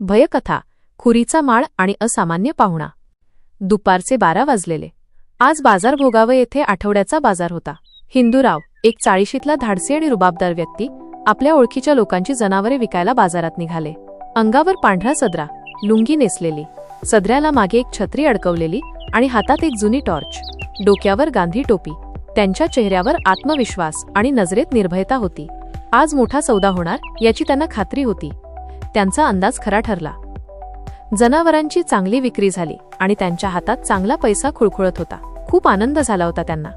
भयकथा खुरीचा माळ आणि असामान्य पाहुणा. दुपारचे बारा वाजलेले. आज बाजार भोगावं येथे आठवड्याचा बाजार होता. हिंदूराव एक चाळीशीतला धाडसी आणि रुबाबदार व्यक्ती आपल्या ओळखीच्या लोकांची जनावरे विकायला बाजारात निघाले. अंगावर पांढरा सदरा लुंगी नेसलेली. सदऱ्याला मागे एक छत्री अडकवलेली आणि हातात एक जुनी टॉर्च. डोक्यावर गांधी टोपी. त्यांच्या चेहऱ्यावर आत्मविश्वास आणि नजरेत निर्भयता होती. आज मोठा सौदा होणार याची त्यांना खात्री होती. त्यांचा अंदाज खरा ठरला. जनावरांची चांगली विक्री झाली आणि त्यांच्या हातात चांगला पैसा खुळखुळत होता. खूप आनंद झाला होता त्यांना.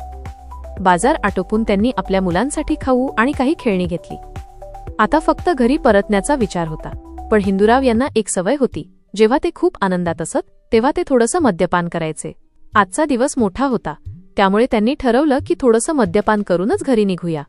बाजार आटोपून त्यांनी आपल्या मुलांसाठी खाऊ आणि काही खेळणी घेतली. आता फक्त घरी परतण्याचा विचार होता. पण हिंदूराव यांना एक सवय होती. जेव्हा ते खूप आनंदात असत तेव्हा ते थोडंसं मद्यपान करायचे. आजचा दिवस मोठा होता. त्यामुळे त्यांनी ठरवलं की थोडंसं मद्यपान करूनच घरी निघूया.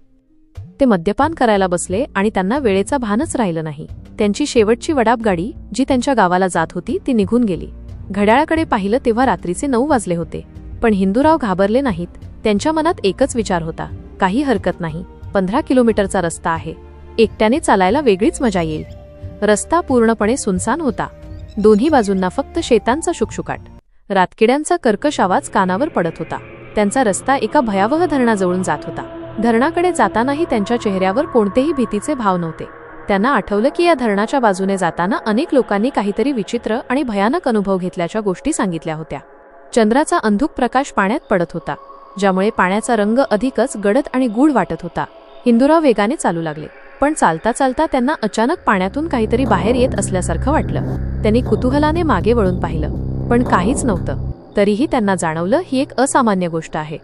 ते मद्यपान करायला बसले आणि त्यांना वेळेचा भानच राहिलं नाही. त्यांची शेवटची वडाप गाडी जी त्यांच्या गावाला जात होती ती निघून गेली. घड्याळाकडे पाहिलं तेव्हा रात्रीचे नऊ वाजले होते. पण हिंदूराव घाबरले नाहीत. त्यांच्या मनात एकच विचार होता. काही हरकत नाही. पंधरा किलोमीटरचा रस्ता आहे. एकट्याने चालायला वेगळीच मजा येईल. रस्ता पूर्णपणे सुनसान होता. दोन्ही बाजूंना फक्त शेतांचा शुकशुकाट. रातकिड्यांचा कर्कश आवाज कानावर पडत होता. त्यांचा रस्ता एका भयावह धरणाजवळून जात होता. धरणाकडे जातानाही त्यांच्या चेहऱ्यावर कोणतेही भीतीचे भाव नव्हते. त्यांना आठवलं की या धरणाच्या बाजूने जाताना अनेक लोकांनी काहीतरी विचित्र आणि भयानक अनुभव घेतल्याच्या गोष्टी सांगितल्या होत्या. चंद्राचा अंधुक प्रकाश पाण्यात पडत होता ज्यामुळे पाण्याचा रंग अधिकच गडद आणि गूढ वाटत होता. हिंदुराव वेगाने चालू लागले पण चालता चालता त्यांना अचानक पाण्यातून काहीतरी बाहेर येत असल्यासारखं वाटलं. त्यांनी कुतूहलाने मागे वळून पाहिलं पण काहीच नव्हतं. तरीही त्यांना जाणवलं ही एक असामान्य गोष्ट आहे.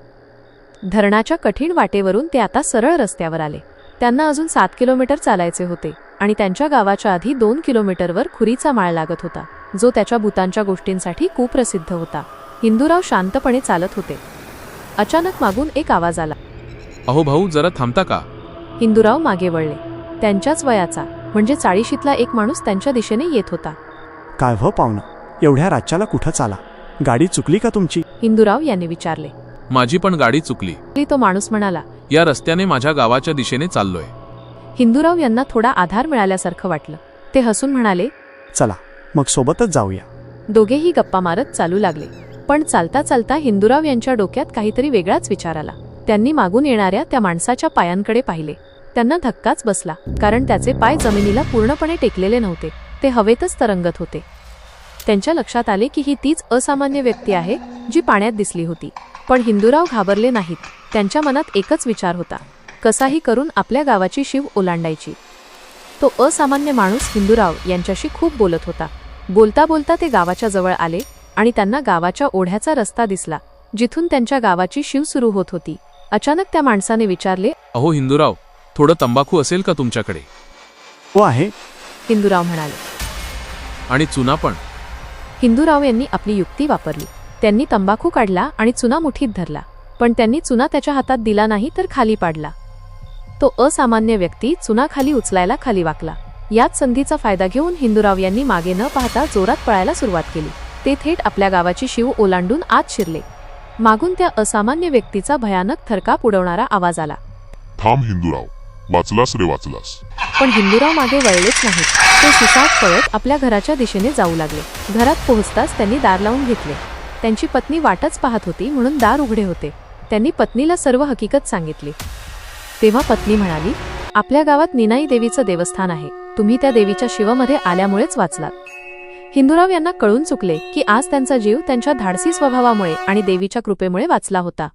धरणाच्या कठीण वाटेवरून ते आता सरळ रस्त्यावर आले. त्यांना अजून सात किलोमीटर चालायचे होते आणि त्यांच्या गावाच्या आधी दोन किलोमीटरवर खुरीचा माळ लागत होता जो त्याच्या भूतांच्या गोष्टींसाठी कुप्रसिद्ध होता. हिंदूराव शांतपणे चालत होते. अचानक मागून एक आवाज आला. अहो भाऊ जरा थांबता का? हिंदूराव मागे वळले. त्यांच्याच वयाचा म्हणजे चाळीशीतला एक माणूस त्यांच्या दिशेने येत होता. काय व्ह पाहुणं? एवढ्या राज्याला कुठं चाला? गाडी चुकली का तुमची? हिंदूराव यांनी विचारले. माझी पण गाडी चुकली. तो माणूस म्हणाला या रस्त्याने माझ्या गावाच्या दिशेने चाललोय. हिंदूराव यांना थोडा आधार मिळाल्यासारखं वाटलं. ते हसून म्हणाले चला मग सोबतच जाऊया. दोघेही गप्पा मारत चालू लागले. पण चालता चालता हिंदूराव यांच्या डोक्यात काहीतरी वेगळाच विचार आला. त्यांनी मागून येणाऱ्या त्या माणसाच्या पायांकडे पाहिले. त्यांना धक्काच बसला कारण त्याचे पाय जमिनीला पूर्णपणे टेकलेले नव्हते. ते हवेतच तरंगत होते. त्यांच्या लक्षात आले की ही तीच असामान्य व्यक्ती आहे जी पाण्यात दिसली होती. पण हिंदूराव घाबरले नाहीत. त्यांच्या मनात एकच विचार होता. कसाही करून आपल्या गावाची शिव ओलांडायची. तो असामान्य माणूस हिंदूराव यांच्याशी खूप बोलत होता. बोलता बोलता ते गावाच्या जवळ आले आणि त्यांना गावाच्या ओढ्याचा रस्ता दिसला जिथून त्यांच्या गावाची शिव सुरू होत होती. अचानक त्या माणसाने विचारले अहो हिंदूराव थोडं तंबाखू असेल का तुमच्याकडे? हो आहे. हिंदूराव म्हणाले. आणि चुना पण. हिंदूराव यांनी आपली युक्ती वापरली. त्यांनी तंबाखू काढला आणि चुना मुठीत धरला. पण त्यांनी चुना त्याच्या हातात दिला नाही तर खाली पाडला. तो असामान्य व्यक्ती चुना खाली उचलायला खाली वाकला. याच संधीचा फायदा घेऊन हिंदूराव यांनी मागे न पाहता जोरात पळायला सुरुवात केली. ते थेट आपल्या गावाची शिव ओलांडून आत शिरले. मागून त्या असामान्य व्यक्तीचा भयानक थरकाप उडवणारा आवाज आला. थांब हिंदूराव. वाचलास रे वाचलास. पण हिंदूराव मागे वळलेच नाहीत. ते सुसाट पळत आपल्या घराच्या दिशेने जाऊ लागले. घरात पोहोचताच त्यांनी दार लावून घेतले. त्यांची पत्नी वाटच पाहत होती म्हणून दार उघडे होते. त्यांनी पत्नीला सर्व हकीकत सांगितली. तेव्हा पत्नी म्हणाली आपल्या गावात निनाई देवीचं देवस्थान आहे. तुम्ही त्या देवीच्या शिवमध्ये आल्यामुळेच वाचलात. हिंदूराव यांना कळून चुकले की आज त्यांचा जीव त्यांच्या धाडसी स्वभावामुळे आणि देवीच्या कृपेमुळे वाचला होता.